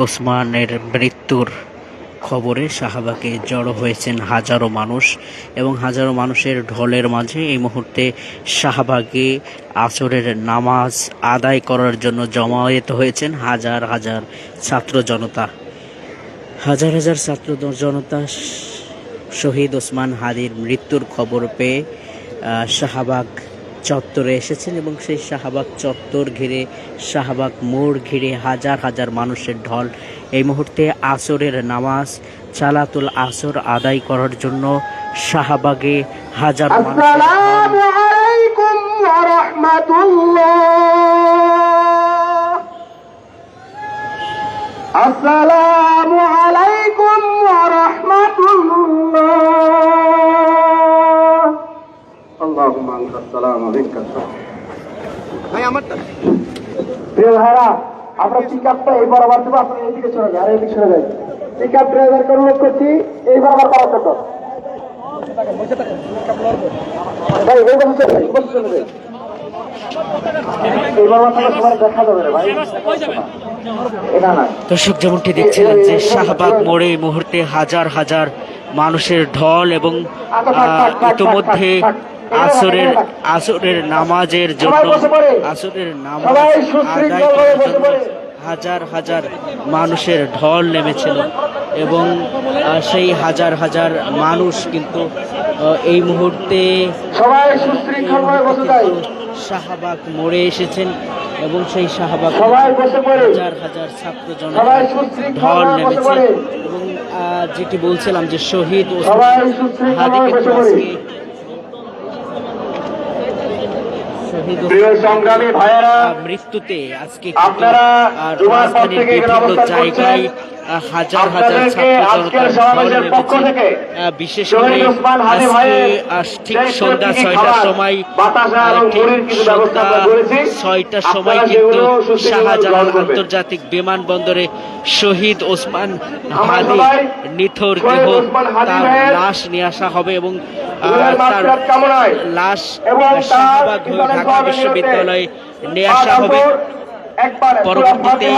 ওসমানের মৃত্যুর খবরে শাহবাগে জড়ো হয়েছেন হাজারো মানুষ এবং হাজারো মানুষের ঢলের মাঝে এই মুহূর্তে শাহবাগে আসরের নামাজ আদায় করার জন্য জমায়েত হয়েছেন হাজার হাজার ছাত্র জনতা। হাজার হাজার ছাত্র জনতা শহীদ ওসমান হাদির মৃত্যুর খবর পেয়ে শাহবাগ চত্বরে এসেছেন এবং সেই শাহবাগ চত্বর ঘিরে, শাহবাগ মোড় ঘিরে হাজার হাজার মানুষের ঢল। এই মুহূর্তে আসরের নামাজ চালাতুল আসর আদায় করার জন্য শাহবাগে হাজার মানুষ আসসালামু আলাইকুম দর্শক যেমনটি দেখছিলেন যে শাহবাগ মোড়ে মুহূর্তে হাজার হাজার মানুষের ঢল এবং ইতোমধ্যে আসরের আসরের নামাজের জন্য আসরের নামাজ আদায় করার জন্য হাজার হাজার মানুষের ঢল নেমেছিল এবং সেই হাজার হাজার মানুষ কিন্তু এই মুহূর্তে শাহবাগ মোড়ে এসেছেন এবং সেই শাহবাগ হাজার হাজার ছাত্র জনতা ঢল নেমেছে এবং যেটি বলছিলাম যে শহীদ ও সবাই সুশৃঙ্খল ভাবে বসে পড়ে শহীদ ওসমান প্রিয় সংগ্রামী ভাইয়েরা মৃত্যুতে আজকে আপনারা বিভিন্ন জায়গায় হাজার হাজার ছাত্র জনতার পক্ষ থেকে বিশেষ করে আজকে ঠিক সন্ধ্যা ছয়টার সময় সন্ধ্যা ছয়টার সময় কিন্তু শাহজালাল আন্তর্জাতিক বিমানবন্দরে শহীদ ওসমান হাদি নিথর দেহ তার লাশ নিয়ে আসা হবে এবং তার লাশ শাহবাগ ঢাকা বিশ্ববিদ্যালয়ে নিয়ে আসা হবে। পরবর্তীতে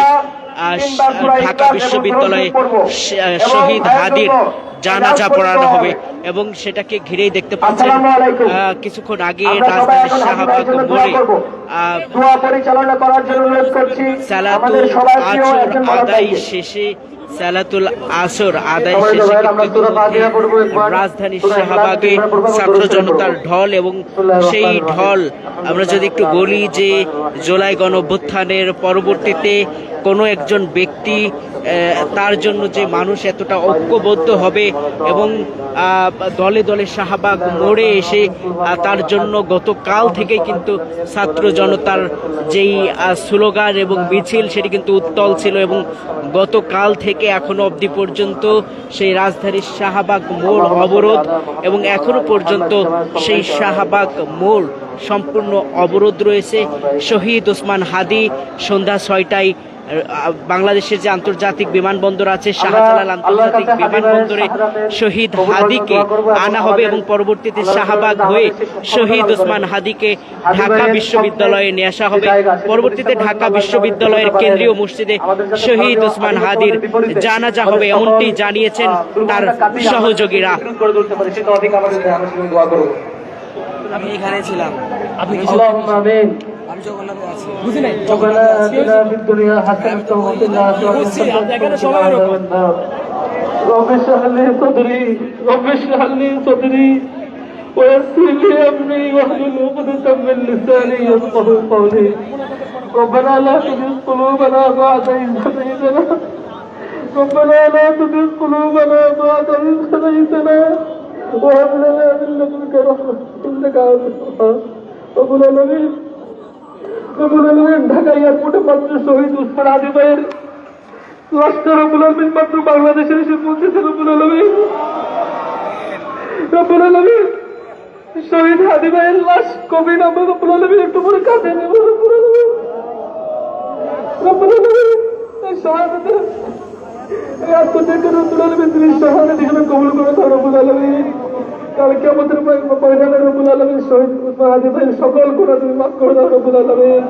ঢাকা বিশ্ববিদ্যালয়ে শহীদ হাদির জানাজা পড়ানো হবে। এবং সেটাকে ঘিরেই দেখতে পাচ্ছেন কিছুক্ষণ আগে রাজধানীর শাহবাগ মোড়ে সালাতুল আসর আদায় শেষে সালাতুল আসর আদায় শেষে। রাজধানীর শাহবাগে ছাত্র জনতার ঢল এবং সেই ঢল আমরা যদি একটু বলি যে জুলাই গণ অভ্যুত্থানের পরবর্তীতে কোনো একজন ব্যক্তি তার জন্য যে মানুষ এতটা ঐক্যবদ্ধ হবে এবং দলে দলে শাহবাগ মোড়ে এসে তার জন্য গতকাল থেকে কিন্তু ছাত্র জনতার যেই স্লোগান এবং মিছিল সেটি কিন্তু উত্তল ছিল এবং গতকাল থেকে এখনও অবধি পর্যন্ত সেই রাজধানীর শাহবাগ মোড় অবরোধ এবং এখনও পর্যন্ত সেই শাহবাগ মোড় সম্পূর্ণ অবরোধ রয়েছে। শহীদ ওসমান হাদি সন্ধ্যা ছয়টায় বাংলাদেশের যে আন্তর্জাতিক বিমানবন্দর আছে শাহজালাল আন্তর্জাতিক বিমানবন্দরে শহীদ হাদিকে আনা হবে এবং পরবর্তীতে শাহবাগ হয়ে শহীদ ওসমান হাদিকে ঢাকা বিশ্ববিদ্যালয়ে নিয়ে আসা হবে। পরবর্তীতে ঢাকা বিশ্ববিদ্যালয়ের কেন্দ্রীয় মসজিদে শহীদ ওসমান হাদির জানাজা হবে এমনটি জানিয়েছেন তার সহযোগীরা। আমি এখানে ছিলাম। আপনি কিছু آمين আমি জগন্নাথে আছি বুঝি নাই ربنا آتنا في الدنيا حسنة وفي الآخرة বুঝছি, আপনি এখানে حسنة সবাই وقنا এরকম। عذاب النار رب اشرح لي صدري رب اشرح لي صدري ويسر لي أمري واحلل عقدة من لساني يفقه قولي ربنا لا تزغ قلوبنا بعد إذ هديتنا ربنا لا تزغ قلوبنا بعد إذ هديتنا وهب لنا من لدنك رحمة إنك أنت الوهاب رب العالمين রবুল আলমিন ঢাকা এয়ারপোর্টে মাত্র শহীদ উসমান আদি ভাইয়ের লাশটা রবুল আলমিন মাত্র বাংলাদেশে এসে পৌঁছেছে রবুল আলমিন রবুল আলমিন শহীদ হাদি ভাইয়ের লাশ কবি নামে রবুল আলমিন একটু পরে কাঁদে নেব রবুল আলমিন রবুল আলমিন এই শাহাদাতে এই আত্মত্যাগের রবুল আলমিন তিনি শাহাদাত কবুল করে রবুল আলমিন কালকে আমাদের ময়দানে রবুল আলমিন শহীদ উসমান হাদি ভাইয়ের সকল গুণা তুমি মাফ করে দাও রবুল আলমিন।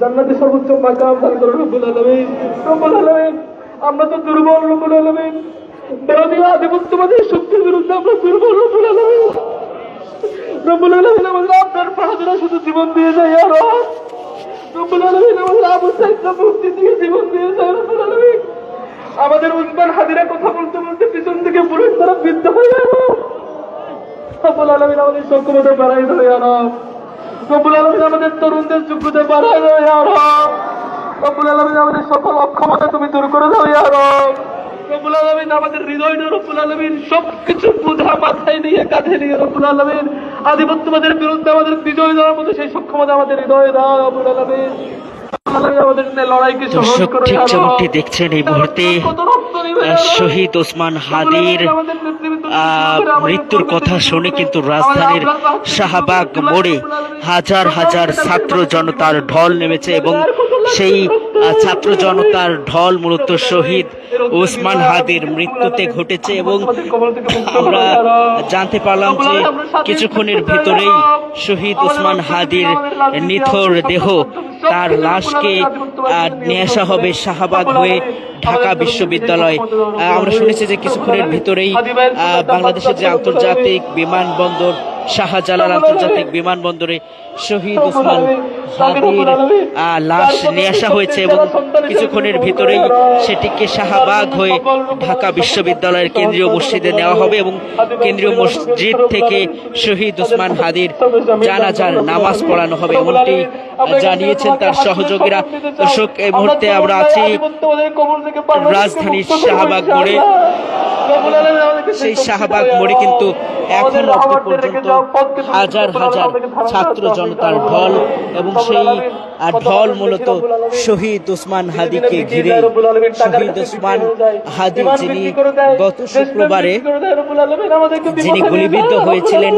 জান্নাতে সর্বোচ্চ মাকাম দান করো রব্বুল আলামিন। রব্বুল আলামিন, আমরা তো দুর্বল রব্বুল আলমিন। ভারতীয় আধিপত্যবাদের শক্তির বিরুদ্ধে আমরা দুর্বল রব্বুল আলমিন। রব্বুল আলমিন আমাদের আপনার পাহাড়া শুধু জীবন দিয়ে যায় আর রব্বুল আলমিন আমাদের আবু সাইদরা মুক্তি দিয়ে জীবন দিয়ে যায়, রব্বুল আলমিন। আমাদের উসমান হাদিরা কথা বলতে বলতে পিছন থেকে পুলিশ তারা বিদ্ধ হয়ে গেল। রব্বুল আলমিন আমাদের সক্ষমতা বাড়াই দেয় আর রব্বুল আলমিন আমাদের তরুণদের যোগ্যতা বাড়াই দেয় আর রব্বুল আলমিন আমাদের সকল অক্ষমতা তুমি দূর করে দাও আর রব্বুল আলমিন আমাদের হৃদয়টা রব্বুল আলমিন সবকিছু বোঝা মাথায় নিয়ে, কাঁধে নিয়ে, রব্বুল আলমিন। আধিপত্যবাদের বিরুদ্ধে আমাদের বিজয় দেওয়ার মতো সেই সক্ষমতা আমাদের হৃদয়ে দাও, রব্বুল আলমিন। দর্শক ঠিক। যেমনটি দেখছেন এই মুহূর্তে শহীদ ওসমান হাদির আহ, মৃত্যুর কথা শুনে কিন্তু রাজধানীর শাহবাগ মোড়ে হাজার হাজার ছাত্র জনতার ঢল নেমেছে এবং সেই ছাত্র জনতার ঢল মূলত শহীদ ওসমান হাদির মৃত্যুতে ঘটেছে এবং আমরা জানতে পারলাম যে কিছুক্ষণের ভিতরেই শহীদ ওসমান হাদির নিথর দেহ তার লাশকে নিয়ে আসা হবে শাহবাগ হয়ে ঢাকা বিশ্ববিদ্যালয়। আমরা শুনেছি যে কিছুক্ষণের ভিতরেই বাংলাদেশের যে আন্তর্জাতিক বিমানবন্দর শাহজালাল আন্তর্জাতিক বিমানবন্দরে শহীদ ওসমান হাদির লাশ নিয়ে আসা হয়েছে এবং কিছুক্ষণের ভিতরেই সেটিকে শাহবাগ হয়ে ঢাকা বিশ্ববিদ্যালয়ের কেন্দ্রীয় মসজিদে নেওয়া হবে এবং কেন্দ্রীয় মসজিদ থেকে শহীদ ওসমান হাদির জানাজার নামাজ পড়ানো হবে। এমনটি জানিয়েছেন তার সহযোগীরা। দর্শক, এই মুহূর্তে আমরা আছি রাজধানীর শাহবাগ মোড়ে। সেই শাহবাগ মোড়ে কিন্তু এখন পর্যন্ত হাজার হাজার ছাত্র জনতার ঢল এবং সেই ঢল মূলত শহীদ ওসমান হাদিকে ঘিরে শহীদ ওসমান হাদি যিনি গত শুক্রবারে যিনি গুলিবিদ্ধ হয়েছিলেন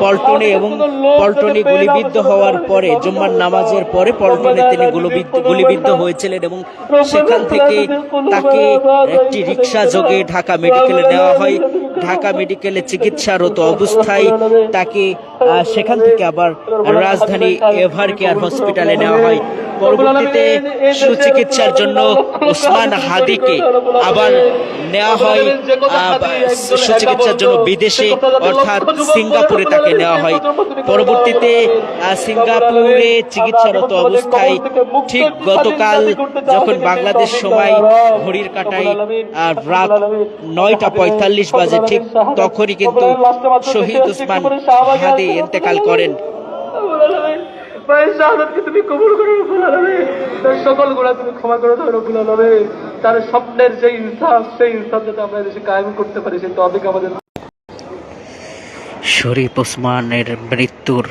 পল্টনে এবং পল্টনে গুলিবিদ্ধ হওয়ার পরে জুম্মার নামাজের পরে পল্টনে তিনি গুলিবিদ্ধ গুলিবিদ্ধ হয়েছিলেন এবং সেখান থেকে তাকে একটি রিক্সা যোগে ঢাকা মেডিকেলে নেওয়া হয়। ঢাকা মেডিকেলে চিকিৎসারত অবস্থায় তাকে সেখান থেকে আবার রাজধানী এভার কেয়ার হসপিটালে নেওয়া হয়। পরবর্তীতে সুচিকিৎসার জন্য ওসমান হাদিকে আবার নেওয়া হয় সুচিকিৎসার জন্য বিদেশে অর্থাৎ সিঙ্গাপুরে তাকে নেওয়া হয়। পরবর্তীতে সিঙ্গাপুরে চিকিৎসারত অবস্থায় ঠিক গতকাল যখন বাংলাদেশ সময় ঘড়ির আহ, রাত নয়টা পঁয়তাল্লিশ বাজে ঠিক তখনই কিন্তু শহীদ ওসমান হাদি ইন্তেকাল করেন। স্বপ্নের শরীফ ওসমানের মৃত্যুর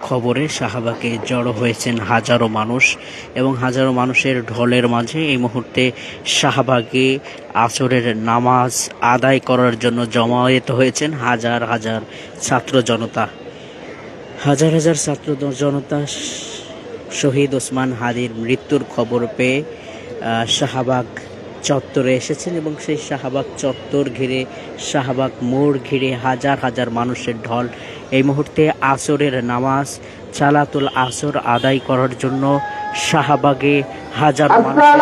খবরে শাহবাগে জড়ো হয়েছেন হাজারো মানুষ এবং হাজারো মানুষের ঢলের মাঝে এই মুহূর্তে শাহবাগে আসরের নামাজ আদায় করার জন্য জমায়েত হয়েছেন হাজার হাজার ছাত্র জনতা। হাজার হাজার ছাত্র জনতা শহীদ ওসমান হাদির মৃত্যুর খবর পেয়ে শাহবাগ চত্বরে এসেছেন এবং সেই শাহবাগ চত্বর ঘিরে, শাহবাগ মোড় ঘিরে হাজার হাজার মানুষের ঢল। এই মুহূর্তে আসরের নামাজ চালাতুল আসর আদায় করার জন্য শাহবাগে হাজার মানুষের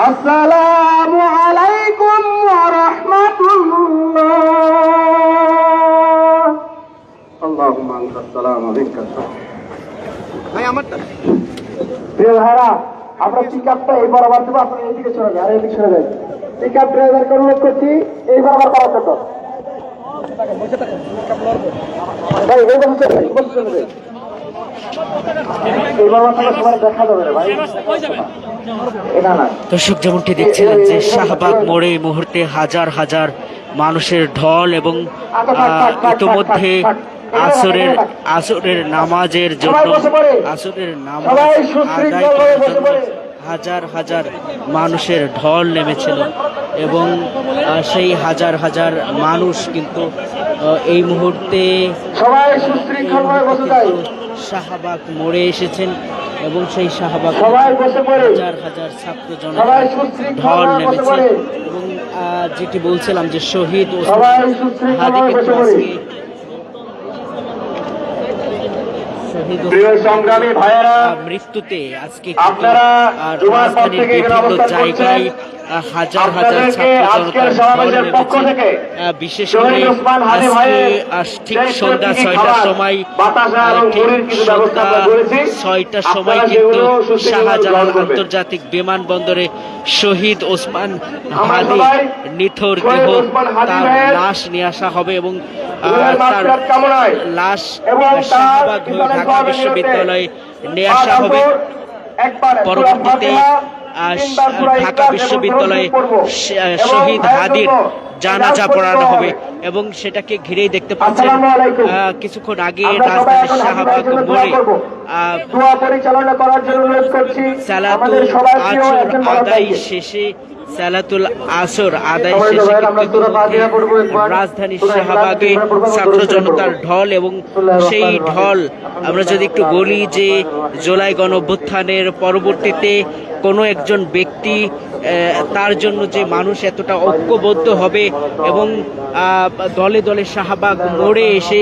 আসসালামু আলাইকুম ওয়া রাহমাতুল্লাহ। আল্লাহুম্মা আনতা সালাম আলাইকা ভাই আমারটা। প্রিয় ভাইরা আমরা পিক আপটা এই বরাবর দেবো আপনারা এইদিকে চলে যান আর এইদিকে চলে যান। পিক আপ ড্রাইভারকে অনুরোধ করছি এই বরাবর করার জন্য। ভাই এই বসে চলে বসে চলে এই বরাবর সবার দেখা যাবে ভাই। দর্শক যেমনটি দেখছিলেন যে শাহবাগ মোড়ে এই মুহূর্তে হাজার হাজার মানুষের ঢল এবং ইতোমধ্যে আসরের আসরের নামাজের জন্য আসরের নামাজ আদায় করার জন্য হাজার হাজার মানুষের ঢল নেমেছিল এবং সেই হাজার হাজার মানুষ কিন্তু এই মুহূর্তে শাহবাগ মোড়ে এসেছেন। এবং সেই শাহবাগ হাজার হাজার ছাত্র জনতা ঢল নেমেছে। এবং যেটি বলছিলাম যে শহীদ ও সবাই সুশৃঙ্খল হাদি ভাবে কিন্তু বসে পড়ে। আজকে শহীদ প্রিয় সংগ্রামী ভাইয়েরা মৃত্যুতে আজকে আপনারা রাজধানীর বিভিন্ন জায়গায় হাজার হাজার ছাত্র পক্ষ থেকে বিশেষ করে ঠিক সন্ধ্যা ছয়টার সময় সন্ধ্যা ছয়টার সময় কিন্তু শাহজালাল আন্তর্জাতিক বিমানবন্দরে শহীদ ওসমান হাদি নিথর দেহ তার লাশ নিয়ে আসা হবে এবং তার লাশ শাহবাগ ঢাকা বিশ্ববিদ্যালয়ে নিয়ে আসা হবে পরবর্তীতে ঢাকা বিশ্ববিদ্যালয়ে শহীদ হাদির জানাজা পড়ানো হবে। এবং সেটাকে ঘিরেই দেখতে পাচ্ছেন কিছুক্ষণ আগে রাজধানীর শাহবাগ মোড়ে সালাতুল আদায় শেষে সালাতুল আসর আদায় শেষে ইখলাস শাহবাগে ছাত্র জনতার ঢল এবং সেই ঢল আমরা যদি একটু বলি যে জুলাই গণঅভ্যুত্থানের পরবর্তীতে কোনো একজন ব্যক্তি তার জন্য যে মানুষ এতটা ঐক্যবদ্ধ হবে এবং দলে দলে শাহবাগ মোড়ে এসে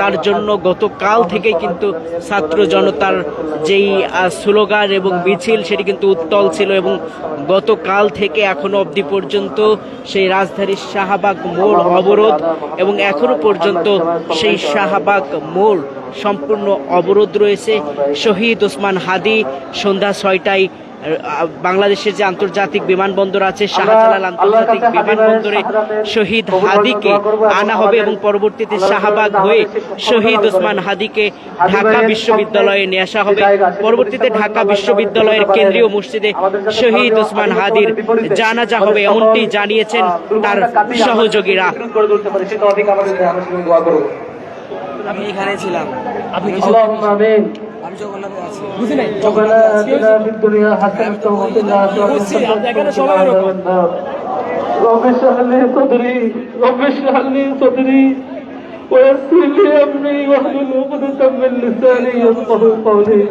তার জন্য গতকাল থেকে কিন্তু ছাত্র জনতার যেই স্লোগান এবং মিছিল সেটি কিন্তু উত্তল ছিল এবং গতকাল থেকে এখনও অবধি পর্যন্ত সেই রাজধানীর শাহবাগ মোড় অবরোধ এবং এখনও পর্যন্ত সেই শাহবাগ মোড় সম্পূর্ণ অবরোধ রয়েছে। শহীদ ওসমান হাদি সন্ধ্যা ছয়টায় বাংলাদেশের যে আন্তর্জাতিক বিমানবন্দর আছে শাহজালাল আন্তর্জাতিক বিমানবন্দরে শহীদ হাদিকে আনা হবে এবং পরবর্তীতে শাহবাগ হয়ে শহীদ ওসমান হাদিকে ঢাকা বিশ্ববিদ্যালয়ে নিয়ে আসা হবে। পরবর্তীতে ঢাকা বিশ্ববিদ্যালয়ের কেন্দ্রীয় মসজিদে শহীদ ওসমান হাদির জানাজা হবে এমনটি জানিয়েছেন তার সহযোগীরা। আমি এখানে ছিলাম। আপনি কিছু ربنا آتنا في الدنيا حسنة وفي الآخرة حسنة وقنا رب اشرح لي صدري رب اشرح لي صدري ويسر لي أمري واحلل عقدة من لساني يفقه قولي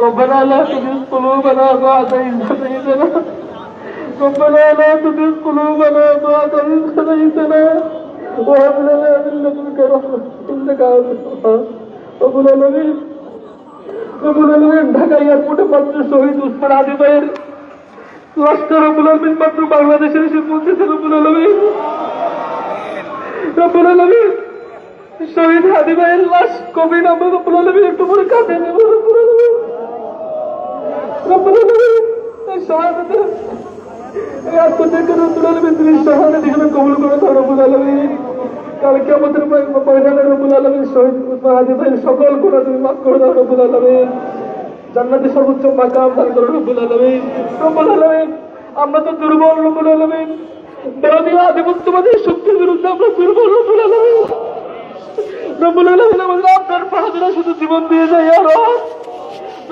ربنا لا تزغ قلوبنا بعد إذ هديتنا ربنا لا تزغ قلوبنا بعد إذ هديتنا وهب لنا من لدنك رحمة إنك أنت الوهاب ربنا العالمين রবুল এয়ারপোর্টে মাত্র শহীদ উসমান আদি ভাইয়ের লাশটা রবুল আলমিন মাত্র বাংলাদেশে এসে পৌঁছেছে রবুল আলমিন রবুল আলমিন শহীদ হাদি ভাইয়ের লাশ কবি নামে রবুল আলমিন একটু পরে কাঁদে নেব রবুল আলমিন রবুল আলমিন কবুল করে রবুল আলমিন কালকে আমাদের ময়দানে রবুল আলমিন শহীদ সকল গুণা তুমি মাফ করে দাও আলমিন। জান্নাতে সর্বোচ্চ মাকাম দান করো, রব্বুল আলামিন। রব্বুল আলামিন, আমরা তো দুর্বল, রব্বুল আলামিন। বিরোধী আধিপত্যবাদী শক্তির বিরুদ্ধে আমরা দুর্বল, রব্বুল আলামিন। রব্বুল আলামিন আমাদের আপনার পাহাড়েরা শুধু জীবন দিয়ে যায় আর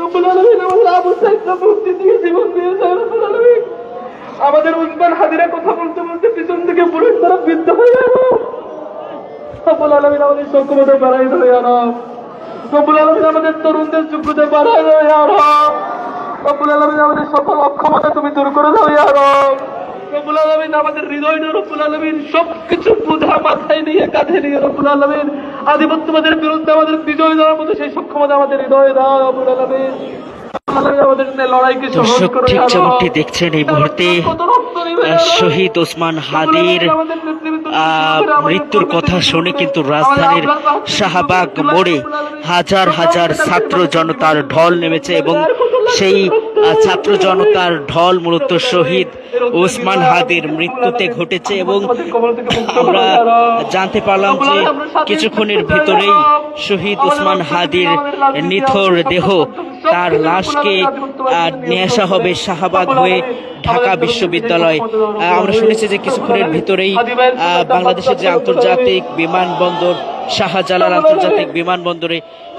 আমাদের আবু জীবন দিয়ে যায় আমাদের হাদিরা কথা বলতে বলতে পিছন থেকে পুলিশ তারা বিদ্ধ হয়ে গেল। রব্বুল আলামিন আমাদের বাড়াই রব্বুল আলমিন আমাদের তরুণদের যোগ্যতা বাড়ায় দাও ইয়া রব। রব্বুল আলমিন আমাদের সকল অক্ষমতা তুমি দূর করে দাও ইয়া রব। রব্বুল আলমিন আমাদের হৃদয়টা রব্বুল আলমিন সব কিছু মাথায় নিয়ে কাঁধে নিয়ে রব্বুল আলমিন। আধিপত্যবাদের বিরুদ্ধে আমাদের বিজয় দেওয়ার মতো সেই সক্ষমতা আমাদের হৃদয়ে দাও রব্বুল আলামিন। আমাদের লড়াইকে সহজ দেখছেন এই মুহূর্তে শহীদ ওসমান হাদির মৃত্যুর কথা শুনে কিন্তু রাজধানীর শাহবাগ মোড়ে হাজার হাজার ছাত্র জনতার ঢল নেমেছে এবং সেই ছাত্র জনতার ঢল মূলত শহীদ ওসমান হাদির মৃত্যুতে ঘটেছে এবং আমরা জানতে পারলাম যে কিছুক্ষণের ভিতরেই শহীদ ওসমান হাদির নিথর দেহ তার লাশকে নিয়ে আসা হবে শাহবাগ হয়ে ঢাকা বিশ্ববিদ্যালয়। আমরা শুনেছি যে কিছুক্ষণের ভিতরেই আহ, বাংলাদেশের যে আন্তর্জাতিক বিমানবন্দর শাহজালাল আন্তর্জাতিক বিমানবন্দরে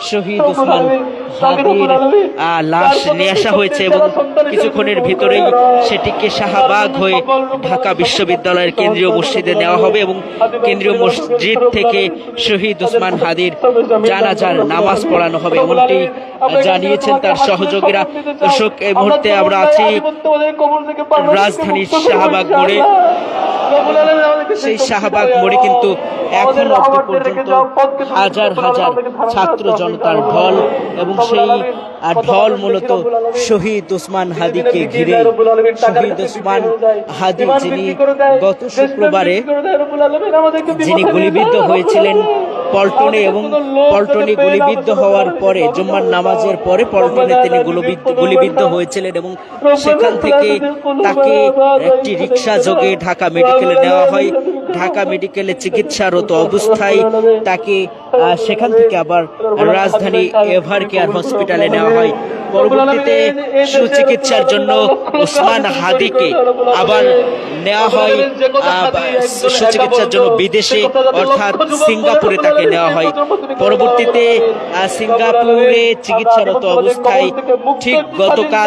শহীদ ওসমান হাদির লাশ নিয়ে আসা হয়েছে এবং কিছুক্ষণের ভিতরেই সেটিকে শাহবাগ হয়ে ঢাকা বিশ্ববিদ্যালয়ের কেন্দ্রীয় মসজিদে নেওয়া হবে এবং কেন্দ্রীয় মসজিদ থেকে শহীদ ওসমান হাদির জানাজার নামাজ পড়ানো হবে। এমনটি জানিয়েছেন তার সহযোগীরা। দর্শক এই মুহূর্তে আমরা আছি রাজধানীর শাহবাগ মোড়ে। সেই শাহবাগ মোড়ে কিন্তু এখন অব্দি পর্যন্ত হাজার হাজার ছাত্র জনতার ঢল এবং সেই ঢল মূলত শহীদ ওসমান হাদিকে ঘিরে শহীদ ওসমান হাদি যিনি গত শুক্রবারে যিনি গুলিবিদ্ধ হয়েছিলেন পল্টনে এবং পল্টনে গুলিবিদ্ধ হওয়ার পরে জুম্মার নামাজের পরে পল্টনে তিনি গুলিবিদ্ধ গুলিবিদ্ধ হয়েছিলেন এবং সেখান থেকে তাকে একটি রিক্সা যোগে ঢাকা মেডিকেলে নেওয়া হয় ঢাকা মেডিকেলে চিকিৎসারত অবস্থায় তাকে সেখান থেকে আবার রাজধানী এভার কেয়ার হসপিটালে নেওয়া হয় পরবর্তীতে সুচিকিৎসার জন্য উসমান হাদিকে আবার নেওয়া হয় সুচিকিৎসার জন্য বিদেশে, অর্থাৎ সিঙ্গাপুরে তাকে নেওয়া হয়। পরবর্তীতে সিঙ্গাপুরে চিকিৎসারত অবস্থায় ঠিক গতকাল